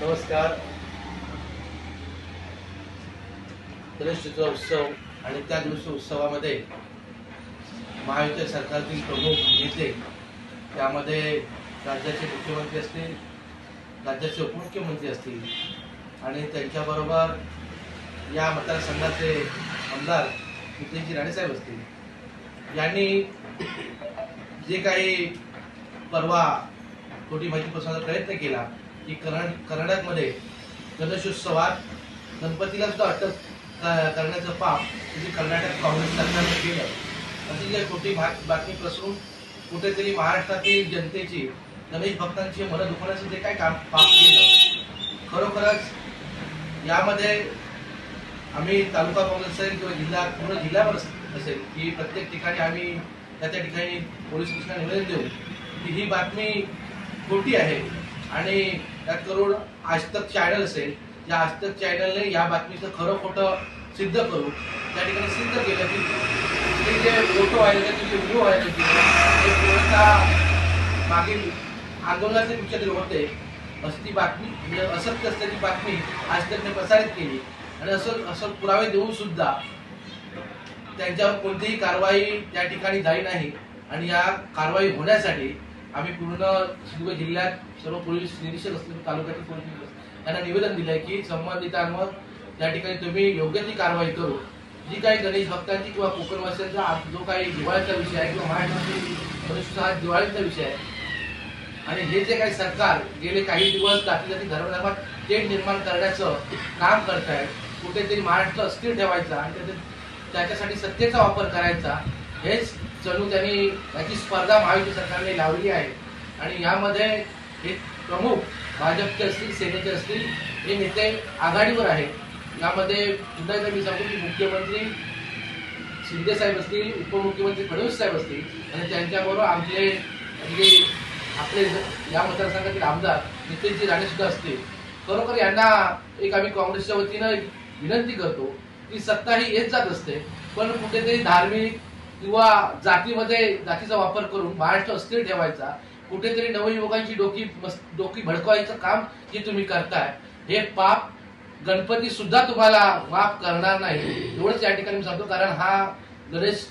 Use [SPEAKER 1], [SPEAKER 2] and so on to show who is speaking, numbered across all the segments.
[SPEAKER 1] नमस्कार. गणेश उत्सव आणि त्या दिवशी उत्सवामध्ये महायुती सरकारतील प्रमुख नेते त्यामध्ये राज्याचे मुख्यमंत्री असतील राज्याचे उपमुख्यमंत्री असतील आणि त्यांच्याबरोबर या मतदारसंघाचे आमदार नितीनजी राणेसाहेब असतील. यांनी जे काही परवा खोटी माहिती पसरवण्याचा प्रयत्न केला की कर्नाट कर्नाटकमध्ये गणेशोत्सवात गणपतीला सुद्धा अटक करण्याचं पाप म्हणजे कर्नाटक काँग्रेस सरकारने केलं. अशी जी खोटी भा- बातमी पसरून कुठेतरी महाराष्ट्रातील जनतेची गणेश भक्तांची मनं दुखवण्याचं जे काय काम पाप केलं? खरोखरच यामध्ये आम्ही तालुका काँग्रेस असेल किंवा जिल्हा पूर्ण जिल्ह्यावर असेल की प्रत्येक ठिकाणी आम्ही त्या त्या ठिकाणी पोलीस स्टेशनला निवेदन देऊ. की ही बातमी खोटी आहे. आणि त्यात करून आजतक चॅनल्स चॅनल असेल या आज चॅनलने या बातमीचं खरं खोटं सिद्ध करू त्या ठिकाणी सिद्ध केलं की ते जे फोटो व्हायरल केले जे व्हिडिओ व्हायरल केले ते पूर्णतः मागील आंदोलनाचे विचार होते. असं ती बातमी म्हणजे असत्य असल्याची बातमी आजतकने प्रसारित केली. आणि असं असं पुरावे देऊन सुद्धा त्यांच्यावर कोणतीही कारवाई त्या ठिकाणी झाली नाही. आणि या कारवाई होण्यासाठी आम्ही पूर्ण सिंधुदुर्ग जिल्ह्यात सर्व पोलीस निरीक्षक असतील तालुक्यातील पोलीस निरीक्षक यांना निवेदन दिलंय की संबंधितांवर त्या ठिकाणी तुम्ही योग्य ती कारवाई करू. जी काही गणेश भक्तांची किंवा कोकणवासियांचा जो काही दिवाळीचा विषय आहे किंवा महाराष्ट्रातील हा दिवाळीचा विषय आहे. आणि हे जे काही सरकार गेले काही दिवस जाती जाती धर्मधर्मात तेढ निर्माण करण्याचं काम करत आहे कुठेतरी महाराष्ट्र अस्थिर ठेवायचा आणि त्याच्यासाठी सत्तेचा वापर करायचा हेच जणू त्यांनी याची स्पर्धा महायुती सरकारने लावली आहे. आणि यामध्ये हे प्रमुख भाजपचे असतील सेनेचे असतील हे नेते आघाडीवर आहेत. यामध्ये पुन्हा एकदा मी सांगतो की मुख्यमंत्री शिंदेसाहेब असतील उपमुख्यमंत्री फडणवीस साहेब असतील आणि त्यांच्याबरोबर आमचे म्हणजे आपले या मतदारसंघातील आमदार नितीनजी राणेसुद्धा असतील. खरोखर यांना एक आम्ही काँग्रेसच्या वतीनं एक विनंती करतो की सत्ता ही येत जात असते पण कुठेतरी धार्मिक किंवा जातीमध्ये जातीचा वापर करून महाराष्ट्र अस्थिर ठेवायचा कुठेतरी नवयुवकांची डोकी डोकी भडकवायचं काम जे तुम्ही करताय. हे पाप गणपती सुद्धा तुम्हाला माफ करणार नाही. एवढंच या ठिकाणी मी सांगतो कारण हा गणेश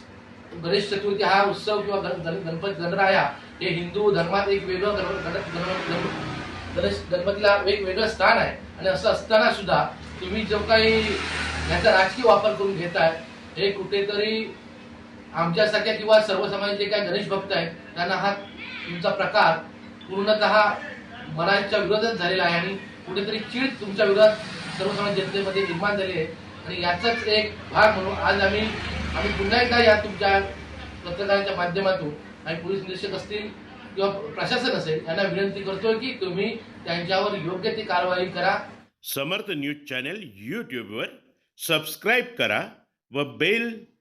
[SPEAKER 1] गणेश चतुर्थी हा उत्सव किंवा गण- गणपती गणराया हे हिंदू धर्मात एक वेगळं गणेश गणपतीला एक वेगळं स्थान आहे. आणि असं असताना सुद्धा तुम्ही जो काही याचा राजकीय वापर करून घेताय हे कुठेतरी आमच्यासारख्या किंवा सर्वसामान्य जे काही गणेश भक्त आहेत त्यांना हा तुमचा प्रकार पूर्णतः मनाच्या विरोधात झालेला आहे आणि कुठेतरी चीड तुमच्या विरोधात सर्वसामान्य जनतेमध्ये निर्माण झाली आहे. आणि याचाच एक भाग म्हणून आज आम्ही आम्ही पुन्हा एकदा या तुमच्या पत्रकारांच्या माध्यमातून आणि पोलीस निरीक्षक असतील किंवा प्रशासन असेल यांना विनंती करतोय की तुम्ही त्यांच्यावर योग्य ती कारवाई करा.
[SPEAKER 2] समर्थ न्यूज चॅनल यूट्यूबवर सबस्क्राईब करा व बेल